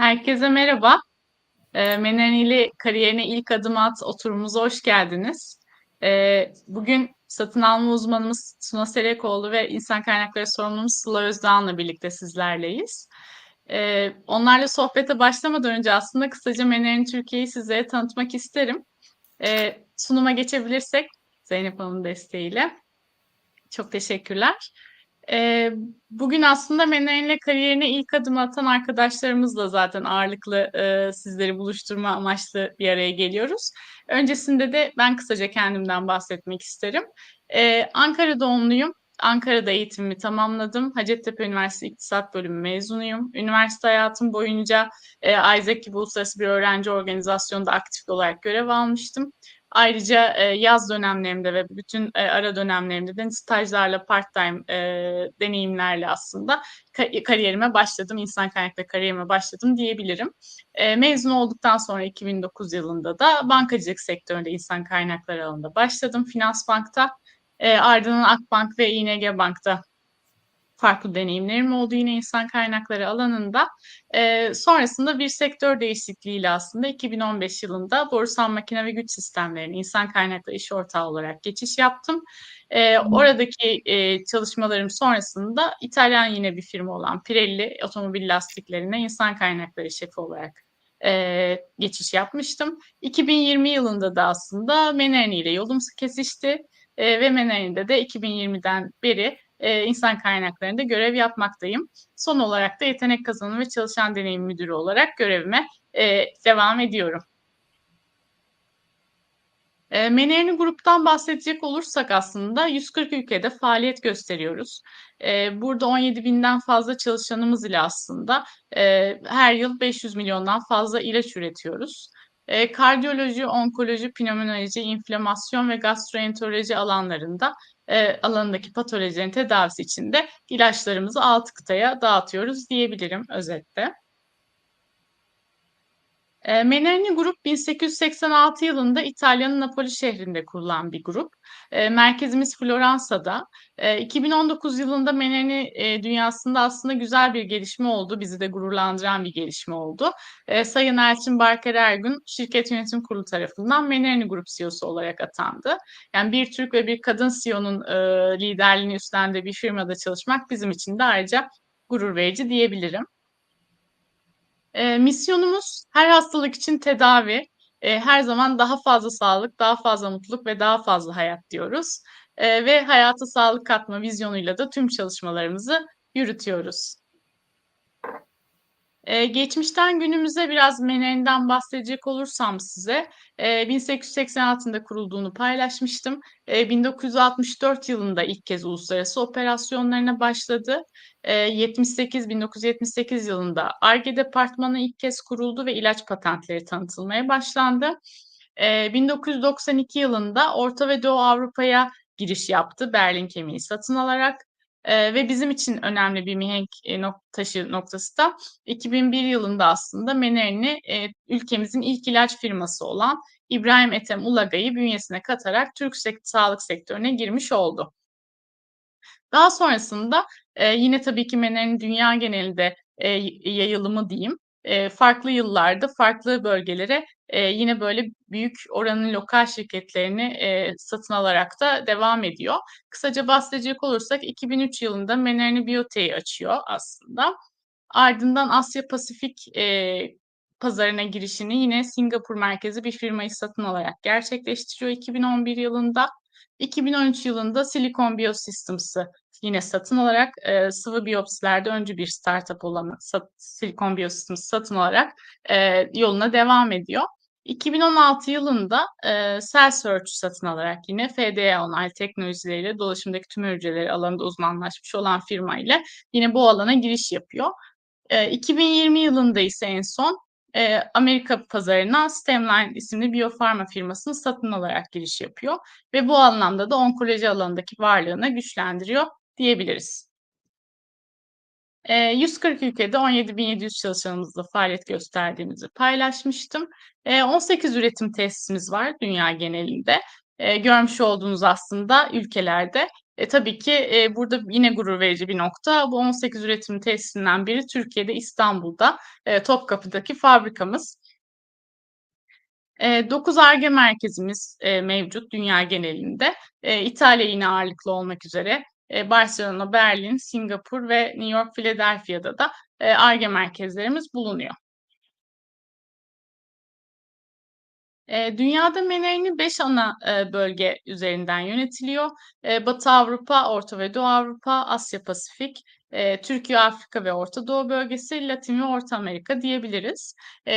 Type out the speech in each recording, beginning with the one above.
Herkese merhaba. Eee, Menenili kariyerine ilk adım at oturumumuza hoş geldiniz. Eee, bugün satın alma uzmanımız Tuna Selekoğlu ve insan kaynakları sorumlumuz Sıla Özdağ'la birlikte sizlerleyiz. Eee, onlarla sohbete başlamadan önce aslında kısaca Menen'in Türkiye'yi sizlere tanıtmak isterim. Sunuma geçebilirsek Zeynep Hanım'ın desteğiyle. Çok teşekkürler. Eee, bugün aslında Menen'le kariyerine ilk adım atan arkadaşlarımızla zaten ağırlıklı eee, sizleri buluşturma amaçlı bir araya geliyoruz. Öncesinde de ben kısaca kendimden bahsetmek isterim. Eee, Ankara doğumluyum. Ankara'da eğitimimi tamamladım. Hacettepe Üniversitesi İktisat Bölümü mezunuyum. Üniversite hayatım boyunca e, Isaac gibi uluslararası bir öğrenci organizasyonunda aktif olarak görev almıştım. Ayrıca e, yaz dönemlerimde ve bütün e, ara dönemlerimde de stajlarla, part-time e, deneyimlerle aslında ka- kariyerime başladım, insan kaynakları kariyerime başladım diyebilirim. E, mezun olduktan sonra 2009 yılında da bankacılık sektöründe insan kaynakları alanında başladım. Finans Bank'ta, e, ardından Akbank ve İNG Bank'ta farklı deneyimlerim oldu yine insan kaynakları alanında. E, sonrasında bir sektör değişikliğiyle aslında 2015 yılında Borusan Makine ve Güç Sistemlerinin insan kaynakları iş ortağı olarak geçiş yaptım. E, oradaki e, çalışmalarım sonrasında İtalyan yine bir firma olan Pirelli otomobil lastiklerine insan kaynakları şefi olarak e, geçiş yapmıştım. 2020 yılında da aslında Menerni ile yolum kesişti e, ve Menerni'de de 2020'den beri e, insan kaynaklarında görev yapmaktayım. Son olarak da yetenek kazanımı ve çalışan deneyim müdürü olarak görevime e, devam ediyorum. E, Menerini gruptan bahsedecek olursak aslında 140 ülkede faaliyet gösteriyoruz. E, burada 17 binden fazla çalışanımız ile aslında e, her yıl 500 milyondan fazla ilaç üretiyoruz. E, kardiyoloji, onkoloji, pneumonoloji, inflamasyon ve gastroenteroloji alanlarında e, alanındaki patolojilerin tedavisi için de ilaçlarımızı 6 kıtaya dağıtıyoruz diyebilirim özetle. E, Menarini Grup 1886 yılında İtalya'nın Napoli şehrinde kurulan bir grup. E, merkezimiz Floransa'da. E, 2019 yılında Menarini e, dünyasında aslında güzel bir gelişme oldu. Bizi de gururlandıran bir gelişme oldu. Sayın Elçin Barker Ergün şirket yönetim kurulu tarafından Menarini Grup CEO'su olarak atandı. Yani bir Türk ve bir kadın CEO'nun e, liderliğini üstlendiği bir firmada çalışmak bizim için de ayrıca gurur verici diyebilirim. E, misyonumuz her hastalık için tedavi, e, her zaman daha fazla sağlık, daha fazla mutluluk ve daha fazla hayat diyoruz. E, ve hayata sağlık katma vizyonuyla da tüm çalışmalarımızı yürütüyoruz. Ee, geçmişten günümüze biraz Menen'den bahsedecek olursam size, e, 1886'da kurulduğunu paylaşmıştım. E, 1964 yılında ilk kez uluslararası operasyonlarına başladı. E, 78 1978 yılında Ar-Ge departmanı ilk kez kuruldu ve ilaç patentleri tanıtılmaya başlandı. E, 1992 yılında Orta ve Doğu Avrupa'ya giriş yaptı Berlin kemiği satın alarak. Eee, ve bizim için önemli bir mihenk e, taşı noktası da 2001 yılında aslında Menarini eee, ülkemizin ilk ilaç firması olan İbrahim Ethem Ulagay'ı bünyesine katarak Türk sek sağlık sektörüne girmiş oldu. Daha sonrasında eee, yine tabii ki Menarini dünya genelinde eee, yayılımı diyeyim, eee, farklı yıllarda farklı bölgelere eee, yine böyle büyük oranın lokal şirketlerini eee, satın alarak da devam ediyor. Kısaca bahsedecek olursak 2003 yılında Menarini Biotech'i açıyor aslında. Ardından Asya Pasifik eee, pazarına girişini yine Singapur merkezi bir firmayı satın alarak gerçekleştiriyor 2011 yılında. 2013 yılında Silicon Biosystems'ı yine satın alarak e, sıvı biyopsilerde öncü bir startup olan sat, Silicon Biosystems satın alarak e, yoluna devam ediyor. 2016 yılında e, Cell satın alarak yine FDA onay teknolojileriyle dolaşımdaki tümör hücreleri alanında uzmanlaşmış olan firma ile yine bu alana giriş yapıyor. E, 2020 yılında ise en son e, Amerika pazarına Stemline isimli biyofarma firmasını satın alarak giriş yapıyor ve bu anlamda da onkoloji alanındaki varlığını güçlendiriyor diyebiliriz. E, 140 ülkede 17.700 çalışanımızla faaliyet gösterdiğimizi paylaşmıştım. E, 18 üretim tesisimiz var dünya genelinde. Görmüş olduğunuz aslında ülkelerde E, tabii ki e, burada yine gurur verici bir nokta. Bu 18 üretim tesisinden biri Türkiye'de İstanbul'da e, Topkapı'daki fabrikamız. E, 9 ARGE merkezimiz mevcut dünya genelinde. İtalya yine ağırlıklı olmak üzere. E, Barcelona, Berlin, Singapur ve New York, Philadelphia'da da e, ARGE merkezlerimiz bulunuyor. E, dünyada menajeri 5 ana bölge üzerinden yönetiliyor. Batı Avrupa, Orta ve Doğu Avrupa, Asya Pasifik, Türkiye, Afrika ve Orta Doğu bölgesi, Latin ve Orta Amerika diyebiliriz.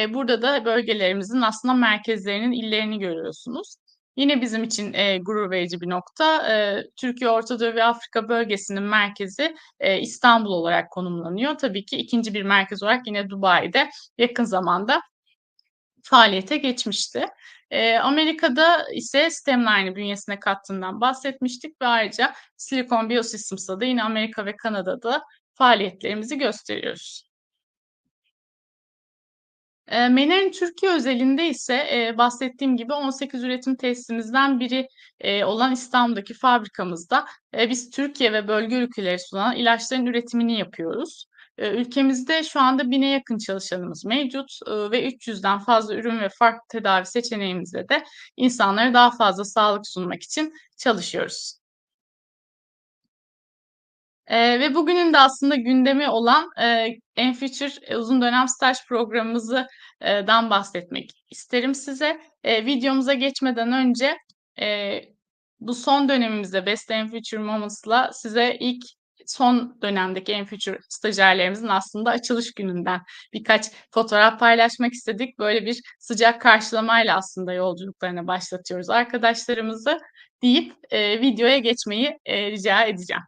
Burada da bölgelerimizin aslında merkezlerinin illerini görüyorsunuz. Yine bizim için e, gurur verici bir nokta. E, Türkiye, Orta Doğu ve Afrika bölgesinin merkezi e, İstanbul olarak konumlanıyor. Tabii ki ikinci bir merkez olarak yine Dubai'de yakın zamanda faaliyete geçmişti. E, Amerika'da ise Stemline'ı bünyesine kattığından bahsetmiştik ve ayrıca Silicon Biosystems'da da yine Amerika ve Kanada'da faaliyetlerimizi gösteriyoruz. E, Mener'in Türkiye özelinde ise e, bahsettiğim gibi 18 üretim tesisimizden biri e, olan İstanbul'daki fabrikamızda e, biz Türkiye ve bölge ülkeleri sunan ilaçların üretimini yapıyoruz. E, ülkemizde şu anda bine yakın çalışanımız mevcut e, ve 300'den fazla ürün ve farklı tedavi seçeneğimizde de insanlara daha fazla sağlık sunmak için çalışıyoruz. E, ve bugünün de aslında gündemi olan e, Enfuture uzun dönem staj programımızdan bahsetmek isterim size. E, videomuza geçmeden önce e, bu son dönemimizde Best Enfuture Moments'la size ilk son dönemdeki Enfuture stajyerlerimizin aslında açılış gününden birkaç fotoğraf paylaşmak istedik. Böyle bir sıcak karşılamayla aslında yolculuklarına başlatıyoruz arkadaşlarımızı deyip e, videoya geçmeyi e, rica edeceğim.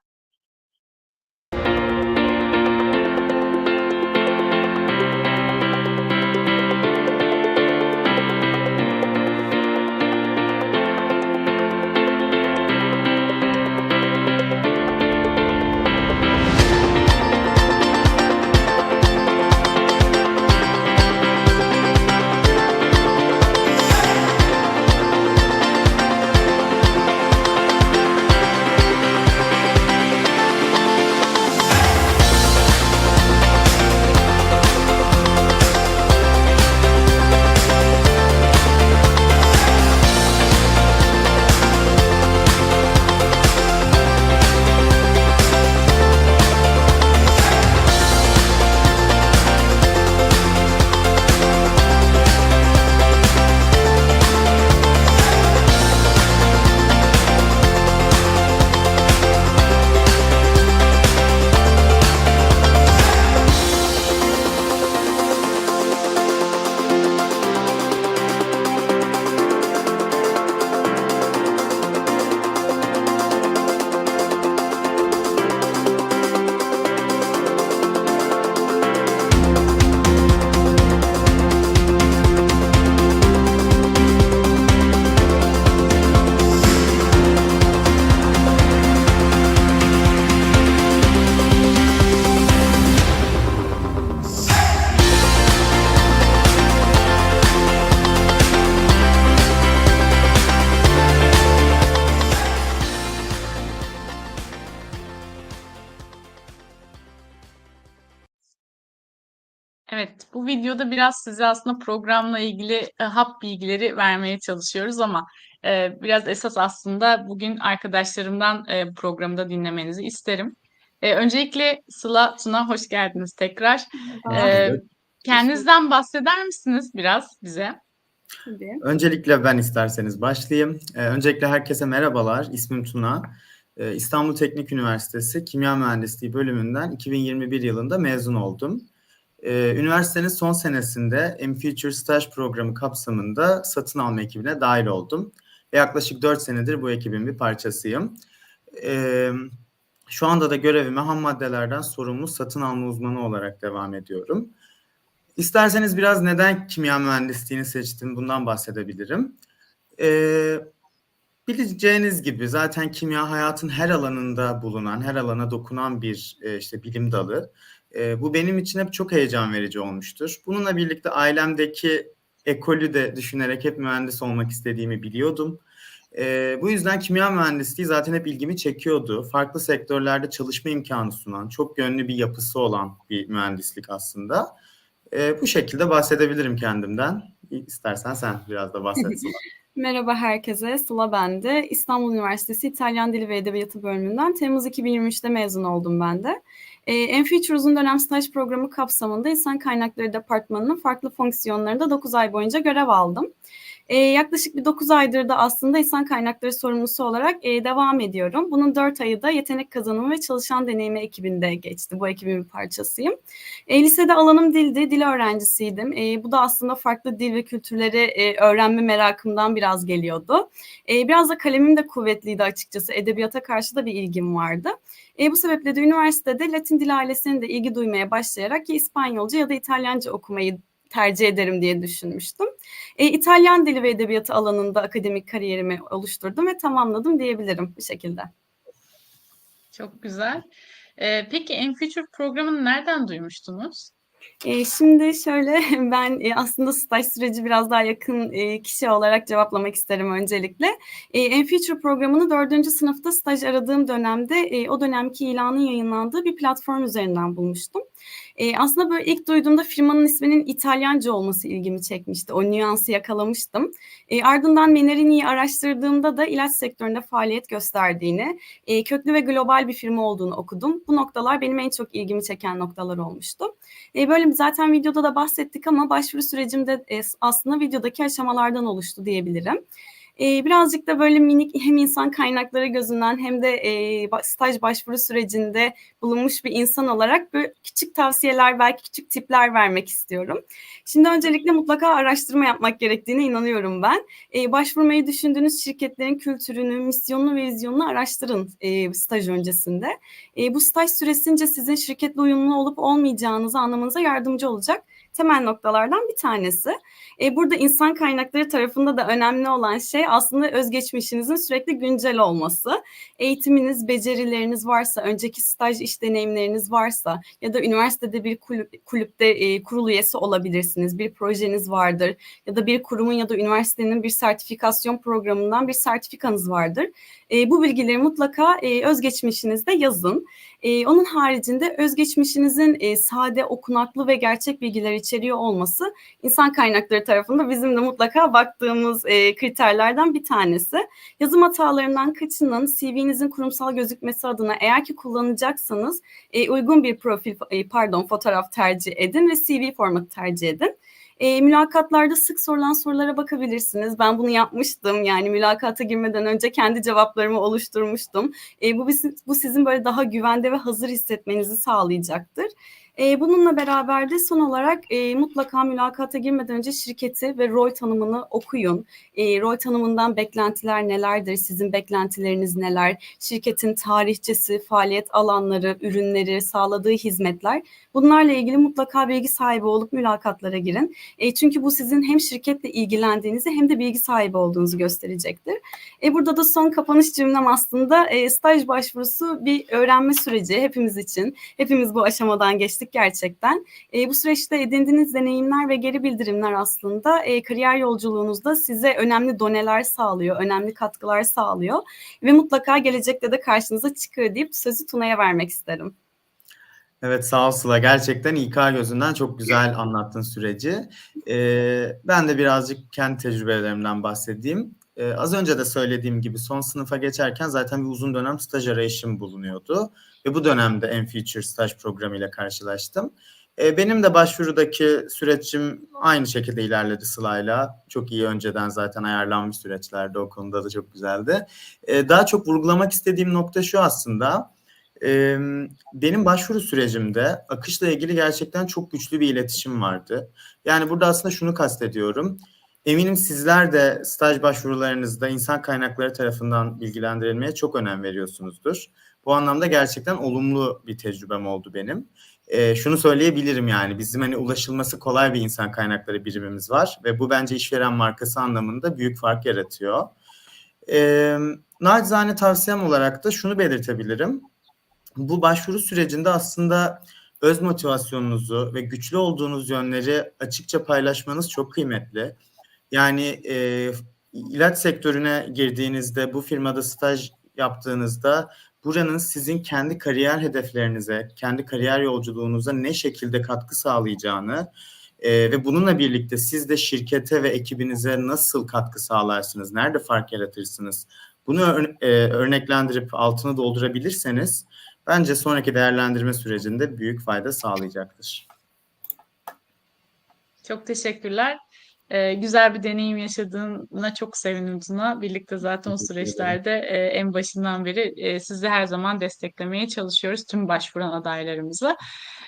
Evet, bu videoda biraz size aslında programla ilgili e, hap bilgileri vermeye çalışıyoruz ama e, biraz esas aslında bugün arkadaşlarımdan e, programda dinlemenizi isterim. E, öncelikle Sıla, Tuna hoş geldiniz tekrar. E, kendinizden bahseder misiniz biraz bize? Tabii. Öncelikle ben isterseniz başlayayım. Ee, öncelikle herkese merhabalar. İsmim Tuna. Ee, İstanbul Teknik Üniversitesi Kimya Mühendisliği bölümünden 2021 yılında mezun oldum. Ee, üniversitenin son senesinde M-Future staj programı kapsamında satın alma ekibine dahil oldum. Ve yaklaşık 4 senedir bu ekibin bir parçasıyım. Ee, şu anda da görevime ham maddelerden sorumlu satın alma uzmanı olarak devam ediyorum. İsterseniz biraz neden kimya mühendisliğini seçtim bundan bahsedebilirim. Ee, bileceğiniz gibi zaten kimya hayatın her alanında bulunan, her alana dokunan bir e, işte bilim dalı. E, bu benim için hep çok heyecan verici olmuştur. Bununla birlikte ailemdeki ekolü de düşünerek hep mühendis olmak istediğimi biliyordum. E, bu yüzden kimya mühendisliği zaten hep ilgimi çekiyordu. Farklı sektörlerde çalışma imkanı sunan, çok yönlü bir yapısı olan bir mühendislik aslında. E, bu şekilde bahsedebilirim kendimden. İstersen sen biraz da bahset Sıla. Merhaba herkese, Sıla ben de. İstanbul Üniversitesi İtalyan Dili ve Edebiyatı bölümünden Temmuz 2023'te mezun oldum ben de. E, Enfuture uzun dönem staj programı kapsamında İnsan Kaynakları Departmanı'nın farklı fonksiyonlarında 9 ay boyunca görev aldım. E, yaklaşık bir 9 aydır da aslında insan kaynakları sorumlusu olarak e, devam ediyorum. Bunun 4 ayı da yetenek kazanımı ve çalışan deneyimi ekibinde geçti. Bu ekibin bir parçasıyım. E, lisede alanım dildi, dil öğrencisiydim. E, bu da aslında farklı dil ve kültürleri e, öğrenme merakımdan biraz geliyordu. E, biraz da kalemim de kuvvetliydi açıkçası. Edebiyata karşı da bir ilgim vardı. E, bu sebeple de üniversitede Latin dil ailesine de ilgi duymaya başlayarak ya İspanyolca ya da İtalyanca okumayı tercih ederim diye düşünmüştüm. E, İtalyan dili ve edebiyatı alanında akademik kariyerimi oluşturdum ve tamamladım diyebilirim bir şekilde. Çok güzel. Ee, peki Enfuture programını nereden duymuştunuz? E, şimdi şöyle ben e, aslında staj süreci biraz daha yakın e, kişi olarak cevaplamak isterim öncelikle. E, Enfuture programını dördüncü sınıfta staj aradığım dönemde e, o dönemki ilanın yayınlandığı bir platform üzerinden bulmuştum. E, aslında böyle ilk duyduğumda firmanın isminin İtalyanca olması ilgimi çekmişti. O nüansı yakalamıştım. E, ardından Menerini'yi araştırdığımda da ilaç sektöründe faaliyet gösterdiğini, e, köklü ve global bir firma olduğunu okudum. Bu noktalar benim en çok ilgimi çeken noktalar olmuştu. E, böyle zaten videoda da bahsettik ama başvuru sürecimde e, aslında videodaki aşamalardan oluştu diyebilirim. E, birazcık da böyle minik hem insan kaynakları gözünden hem de e, staj başvuru sürecinde bulunmuş bir insan olarak böyle küçük tavsiyeler belki küçük tipler vermek istiyorum. Şimdi öncelikle mutlaka araştırma yapmak gerektiğine inanıyorum ben. E, başvurmayı düşündüğünüz şirketlerin kültürünü, misyonunu ve vizyonunu araştırın e, staj öncesinde. Bu staj süresince sizin şirketle uyumlu olup olmayacağınızı anlamanıza yardımcı olacak temel noktalardan bir tanesi. E, burada insan kaynakları tarafında da önemli olan şey aslında özgeçmişinizin sürekli güncel olması. Eğitiminiz, becerileriniz varsa, önceki staj iş deneyimleriniz varsa ya da üniversitede bir kulüp, kulüpte e, kurul üyesi olabilirsiniz. Bir projeniz vardır ya da bir kurumun ya da üniversitenin bir sertifikasyon programından bir sertifikanız vardır. E, bu bilgileri mutlaka e, özgeçmişinizde yazın. E, onun haricinde özgeçmişinizin e, sade, okunaklı ve gerçek bilgiler içeriyor olması insan kaynakları tarafında bizim de mutlaka baktığımız e, kriterlerden bir tanesi. Yazım hatalarından kaçının CV'nizin kurumsal gözükmesi adına eğer ki kullanacaksanız e, uygun bir profil, e, pardon fotoğraf tercih edin ve CV formatı tercih edin. E, mülakatlarda sık sorulan sorulara bakabilirsiniz. Ben bunu yapmıştım. Yani mülakata girmeden önce kendi cevaplarımı oluşturmuştum. E, bu, bu sizin böyle daha güvende ve hazır hissetmenizi sağlayacaktır. E, bununla beraber de son olarak e, mutlaka mülakata girmeden önce şirketi ve rol tanımını okuyun. E, rol tanımından beklentiler nelerdir, sizin beklentileriniz neler, şirketin tarihçesi, faaliyet alanları, ürünleri, sağladığı hizmetler bunlarla ilgili mutlaka bilgi sahibi olup mülakatlara girin. E, çünkü bu sizin hem şirketle ilgilendiğinizi hem de bilgi sahibi olduğunuzu gösterecektir. E, burada da son kapanış cümlem aslında e, staj başvurusu bir öğrenme süreci hepimiz için. Hepimiz bu aşamadan geçtik gerçekten. E, bu süreçte edindiğiniz deneyimler ve geri bildirimler aslında e, kariyer yolculuğunuzda size önemli doneler sağlıyor, önemli katkılar sağlıyor ve mutlaka gelecekte de karşınıza çıkıyor deyip sözü Tuna'ya vermek isterim. Evet sağ ol Sıla. Gerçekten İK gözünden çok güzel anlattın süreci. Ee, ben de birazcık kendi tecrübelerimden bahsedeyim. Ee, az önce de söylediğim gibi son sınıfa geçerken zaten bir uzun dönem staj arayışım bulunuyordu. Ve bu dönemde Enfuture staj programıyla karşılaştım. Ee, benim de başvurudaki sürecim aynı şekilde ilerledi Sıla'yla. Çok iyi önceden zaten ayarlanmış süreçlerde o konuda da çok güzeldi. Ee, daha çok vurgulamak istediğim nokta şu aslında benim başvuru sürecimde akışla ilgili gerçekten çok güçlü bir iletişim vardı. Yani burada aslında şunu kastediyorum. Eminim sizler de staj başvurularınızda insan kaynakları tarafından bilgilendirilmeye çok önem veriyorsunuzdur. Bu anlamda gerçekten olumlu bir tecrübem oldu benim. E, şunu söyleyebilirim yani bizim hani ulaşılması kolay bir insan kaynakları birimimiz var ve bu bence işveren markası anlamında büyük fark yaratıyor. E, nacizane tavsiyem olarak da şunu belirtebilirim bu başvuru sürecinde aslında öz motivasyonunuzu ve güçlü olduğunuz yönleri açıkça paylaşmanız çok kıymetli. Yani e, ilaç sektörüne girdiğinizde, bu firmada staj yaptığınızda buranın sizin kendi kariyer hedeflerinize, kendi kariyer yolculuğunuza ne şekilde katkı sağlayacağını e, ve bununla birlikte siz de şirkete ve ekibinize nasıl katkı sağlarsınız, nerede fark yaratırsınız? Bunu ör- e, örneklendirip altını doldurabilirseniz bence sonraki değerlendirme sürecinde büyük fayda sağlayacaktır. Çok teşekkürler. Ee, güzel bir deneyim yaşadığına çok sevindim Tuna. Birlikte zaten o süreçlerde e, en başından beri e, sizi her zaman desteklemeye çalışıyoruz tüm başvuran adaylarımızla.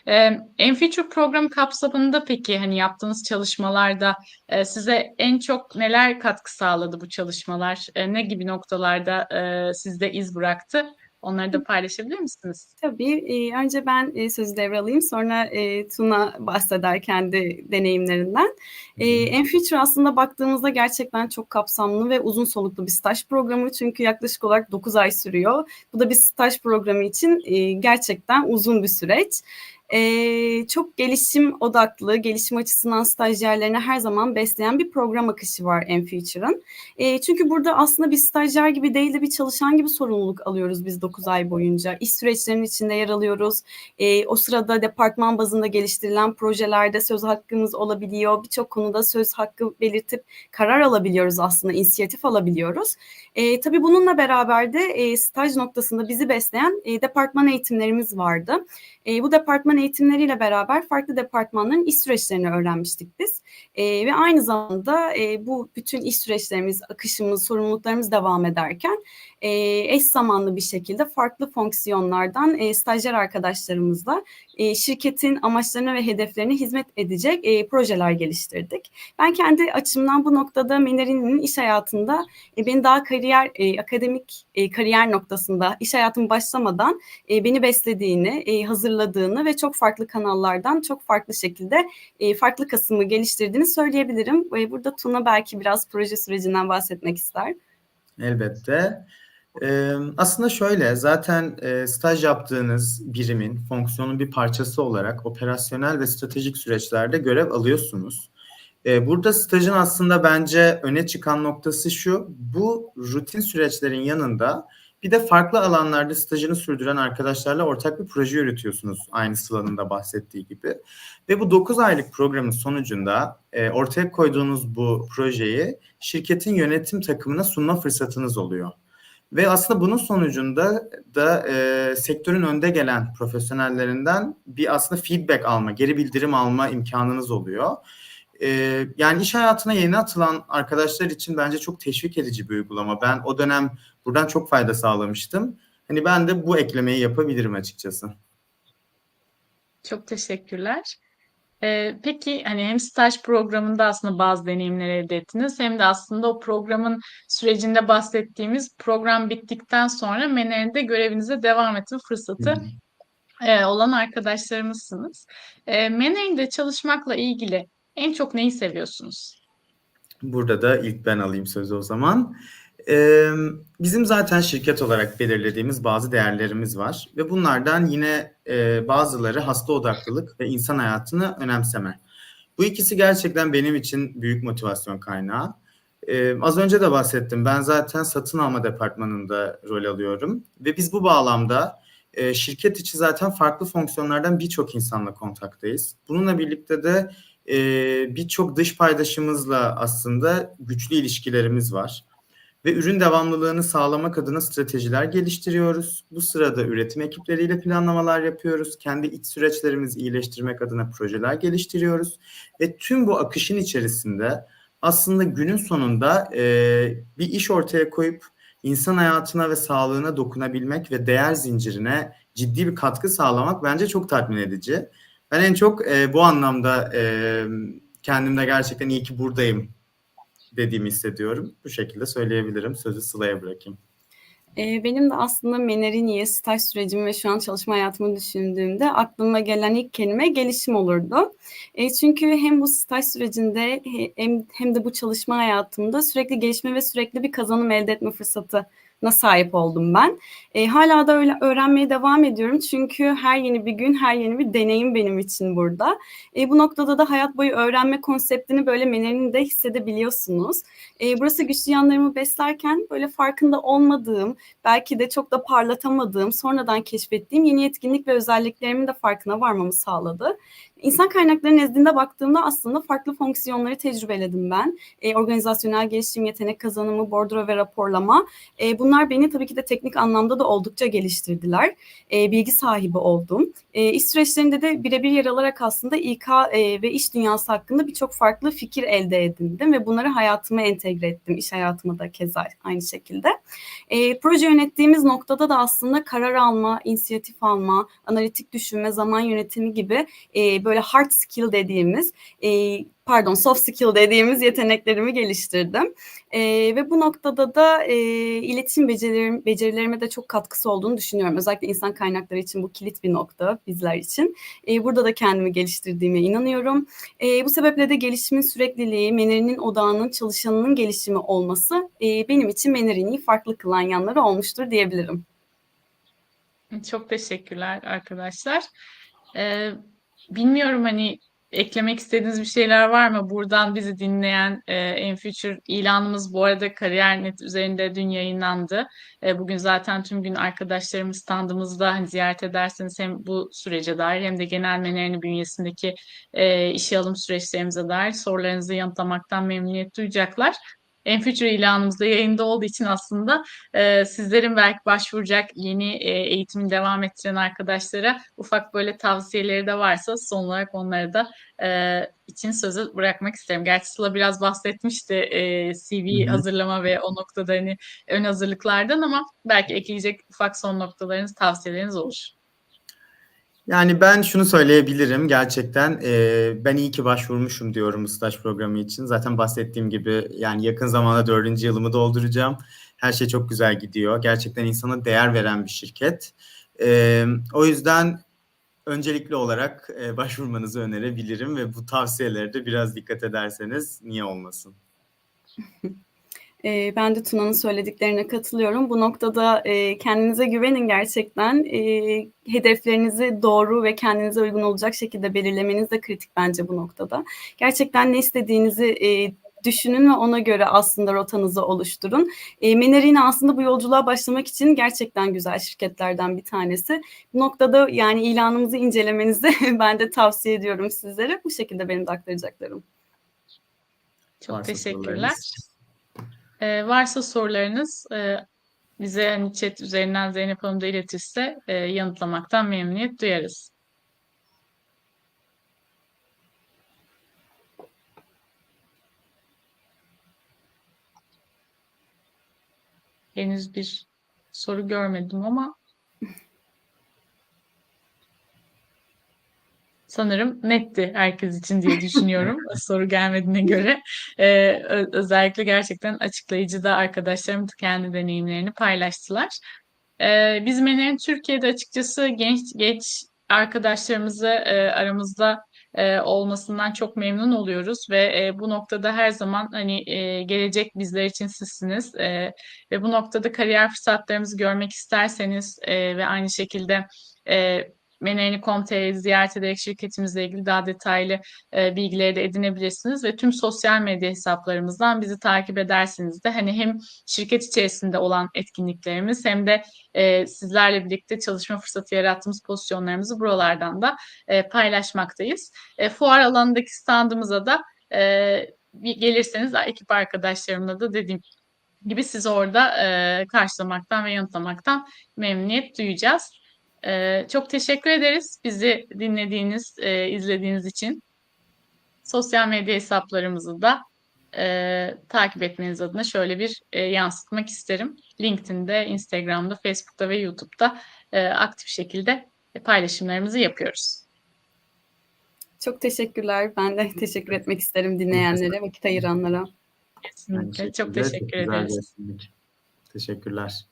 Ee, Enfuture programı kapsamında peki hani yaptığınız çalışmalarda e, size en çok neler katkı sağladı bu çalışmalar? E, ne gibi noktalarda e, sizde iz bıraktı? Onları da paylaşabilir misiniz? Tabii. e, önce ben e, sözü devralayım. Sonra e, Tuna bahseder kendi deneyimlerinden. Enfuture aslında baktığımızda gerçekten çok kapsamlı ve uzun soluklu bir staj programı. Çünkü yaklaşık olarak 9 ay sürüyor. Bu da bir staj programı için e, gerçekten uzun bir süreç. E, çok gelişim odaklı, gelişim açısından stajyerlerine her zaman besleyen bir program akışı var Enfuture'ın. E, çünkü burada aslında bir stajyer gibi değil de bir çalışan gibi sorumluluk alıyoruz biz 9 ay boyunca. İş süreçlerinin içinde yer alıyoruz. E, o sırada departman bazında geliştirilen projelerde söz hakkımız olabiliyor. Birçok konuda söz hakkı belirtip karar alabiliyoruz aslında, inisiyatif alabiliyoruz. E, tabii bununla beraber de e, staj noktasında bizi besleyen e, departman eğitimlerimiz vardı. E, bu departman eğitimleriyle beraber farklı departmanların iş süreçlerini öğrenmiştik biz. E, ve aynı zamanda e, bu bütün iş süreçlerimiz, akışımız, sorumluluklarımız devam ederken e, eş zamanlı bir şekilde farklı fonksiyonlardan e, stajyer arkadaşlarımızla e, şirketin amaçlarına ve hedeflerine hizmet edecek e, projeler geliştirdik. Ben kendi açımdan bu noktada Meneri'nin iş hayatında e, beni daha kariyer, e, akademik e, kariyer noktasında iş hayatım başlamadan e, beni beslediğini, e, hazırladığını ve çok farklı kanallardan çok farklı şekilde e, farklı kasımı geliştirdiğini söyleyebilirim. E, burada Tuna belki biraz proje sürecinden bahsetmek ister. Elbette. Ee, aslında şöyle, zaten e, staj yaptığınız birimin, fonksiyonun bir parçası olarak operasyonel ve stratejik süreçlerde görev alıyorsunuz. Burada stajın aslında bence öne çıkan noktası şu, bu rutin süreçlerin yanında bir de farklı alanlarda stajını sürdüren arkadaşlarla ortak bir proje yürütüyorsunuz aynı Sıla'nın da bahsettiği gibi. Ve bu 9 aylık programın sonucunda e, ortaya koyduğunuz bu projeyi şirketin yönetim takımına sunma fırsatınız oluyor. Ve aslında bunun sonucunda da e, sektörün önde gelen profesyonellerinden bir aslında feedback alma, geri bildirim alma imkanınız oluyor. E, yani iş hayatına yeni atılan arkadaşlar için bence çok teşvik edici bir uygulama. Ben o dönem buradan çok fayda sağlamıştım. Hani ben de bu eklemeyi yapabilirim açıkçası. Çok teşekkürler. Ee, peki hani hem staj programında aslında bazı deneyimler elde ettiniz hem de aslında o programın sürecinde bahsettiğimiz program bittikten sonra Meneri'de görevinize devam etme fırsatı e, olan arkadaşlarımızsınız. E, Meneri'de çalışmakla ilgili en çok neyi seviyorsunuz? Burada da ilk ben alayım sözü o zaman. Ee, bizim zaten şirket olarak belirlediğimiz bazı değerlerimiz var ve bunlardan yine e, bazıları hasta odaklılık ve insan hayatını önemseme. Bu ikisi gerçekten benim için büyük motivasyon kaynağı. Ee, az önce de bahsettim. Ben zaten satın alma departmanında rol alıyorum ve biz bu bağlamda e, şirket içi zaten farklı fonksiyonlardan birçok insanla kontaktayız. Bununla birlikte de e, birçok dış paydaşımızla aslında güçlü ilişkilerimiz var ve ürün devamlılığını sağlamak adına stratejiler geliştiriyoruz. Bu sırada üretim ekipleriyle planlamalar yapıyoruz. Kendi iç süreçlerimizi iyileştirmek adına projeler geliştiriyoruz. Ve tüm bu akışın içerisinde aslında günün sonunda e, bir iş ortaya koyup insan hayatına ve sağlığına dokunabilmek ve değer zincirine ciddi bir katkı sağlamak bence çok tatmin edici. Ben en çok e, bu anlamda e, kendimde gerçekten iyi ki buradayım dediğimi hissediyorum. Bu şekilde söyleyebilirim. Sözü Sıla'ya bırakayım. Ee, Benim de aslında Meneri'ye staj sürecimi ve şu an çalışma hayatımı düşündüğümde aklıma gelen ilk kelime gelişim olurdu. E, çünkü hem bu staj sürecinde hem, de bu çalışma hayatımda sürekli gelişme ve sürekli bir kazanım elde etme fırsatına sahip oldum ben. E, hala da öyle öğrenmeye devam ediyorum çünkü her yeni bir gün, her yeni bir deneyim benim için burada. E, bu noktada da hayat boyu öğrenme konseptini böyle Meneri'nde hissedebiliyorsunuz. E, burası güçlü yanlarımı beslerken böyle farkında olmadığım, belki de çok da parlatamadığım, sonradan keşfettiğim yeni yetkinlik ve özelliklerimin de farkına varmamı sağladı. İnsan kaynakları nezdinde baktığımda aslında farklı fonksiyonları tecrübeledim ben. E, organizasyonel gelişim, yetenek kazanımı, bordro ve raporlama. E, bunlar beni tabii ki de teknik anlamda da oldukça geliştirdiler. E, bilgi sahibi oldum. E, iş süreçlerinde de birebir yer alarak aslında İK e, ve iş dünyası hakkında birçok farklı fikir elde edindim ve bunları hayatıma entegre ettim. İş hayatıma da keza aynı şekilde. E, proje yönettiğimiz noktada da aslında karar alma, inisiyatif alma, analitik düşünme, zaman yönetimi gibi e, böyle hard skill dediğimiz, e, pardon soft skill dediğimiz yeteneklerimi geliştirdim. E, ve bu noktada da e, iletişim becerilerim, becerilerime de çok katkısı olduğunu düşünüyorum. Özellikle insan kaynakları için bu kilit bir nokta bizler için. E, burada da kendimi geliştirdiğime inanıyorum. E, bu sebeple de gelişimin sürekliliği, Meneri'nin odağının çalışanının gelişimi olması e, benim için Meneri'yi farklı kılan yanları olmuştur diyebilirim. Çok teşekkürler arkadaşlar. Ee, bilmiyorum hani eklemek istediğiniz bir şeyler var mı? Buradan bizi dinleyen e, Enfuture ilanımız bu arada Kariyer.net üzerinde dün yayınlandı. E, bugün zaten tüm gün arkadaşlarımız standımızda hani ziyaret ederseniz hem bu sürece dair hem de genel Meneri'nin bünyesindeki e, işe alım süreçlerimize dair sorularınızı yanıtlamaktan memnuniyet duyacaklar. Enfuture ilanımızda yayında olduğu için aslında e, sizlerin belki başvuracak yeni e, eğitimin devam ettiren arkadaşlara ufak böyle tavsiyeleri de varsa son olarak onları da e, için sözü bırakmak isterim. Gerçi Sıla biraz bahsetmişti e, CV Hı hı. hazırlama ve o noktada hani ön hazırlıklardan ama belki ekleyecek ufak son noktalarınız, tavsiyeleriniz olur. Yani ben şunu söyleyebilirim gerçekten e, ben iyi ki başvurmuşum diyorum staj programı için. Zaten bahsettiğim gibi yani yakın zamanda dördüncü yılımı dolduracağım. Her şey çok güzel gidiyor. Gerçekten insana değer veren bir şirket. E, o yüzden öncelikli olarak e, başvurmanızı önerebilirim ve bu tavsiyelere de biraz dikkat ederseniz niye olmasın. E, ben de Tuna'nın söylediklerine katılıyorum. Bu noktada e, kendinize güvenin gerçekten. E, hedeflerinizi doğru ve kendinize uygun olacak şekilde belirlemeniz de kritik bence bu noktada. Gerçekten ne istediğinizi e, düşünün ve ona göre aslında rotanızı oluşturun. E, aslında bu yolculuğa başlamak için gerçekten güzel şirketlerden bir tanesi. Bu noktada yani ilanımızı incelemenizi ben de tavsiye ediyorum sizlere. Bu şekilde benim de aktaracaklarım. Çok Varsa teşekkürler. E, varsa sorularınız e, bize hani chat üzerinden Zeynep Hanım da iletirse e, yanıtlamaktan memnuniyet duyarız. Henüz bir soru görmedim ama sanırım netti herkes için diye düşünüyorum soru gelmediğine göre. Ee, özellikle gerçekten açıklayıcı da arkadaşlarım kendi deneyimlerini paylaştılar. Ee, biz Mener'in Türkiye'de açıkçası genç genç arkadaşlarımızı e, aramızda e, olmasından çok memnun oluyoruz ve e, bu noktada her zaman hani e, gelecek bizler için sizsiniz E, ve bu noktada kariyer fırsatlarımızı görmek isterseniz e, ve aynı şekilde e, Menerini.com.tr'yi ziyaret ederek şirketimizle ilgili daha detaylı e, bilgileri de edinebilirsiniz ve tüm sosyal medya hesaplarımızdan bizi takip edersiniz de hani hem şirket içerisinde olan etkinliklerimiz hem de e, sizlerle birlikte çalışma fırsatı yarattığımız pozisyonlarımızı buralardan da e, paylaşmaktayız. E, fuar alanındaki standımıza da e, gelirseniz ekip arkadaşlarımla da dediğim gibi sizi orada e, karşılamaktan ve yanıtlamaktan memnuniyet duyacağız. E, çok teşekkür ederiz bizi dinlediğiniz, e, izlediğiniz için. Sosyal medya hesaplarımızı da e, takip etmeniz adına şöyle bir e, yansıtmak isterim. LinkedIn'de, Instagram'da, Facebook'ta ve YouTube'da e, aktif şekilde paylaşımlarımızı yapıyoruz. Çok teşekkürler. Ben de teşekkür etmek isterim dinleyenlere, vakit ayıranlara. Kesinlikle. Çok teşekkür ederiz. Teşekkürler.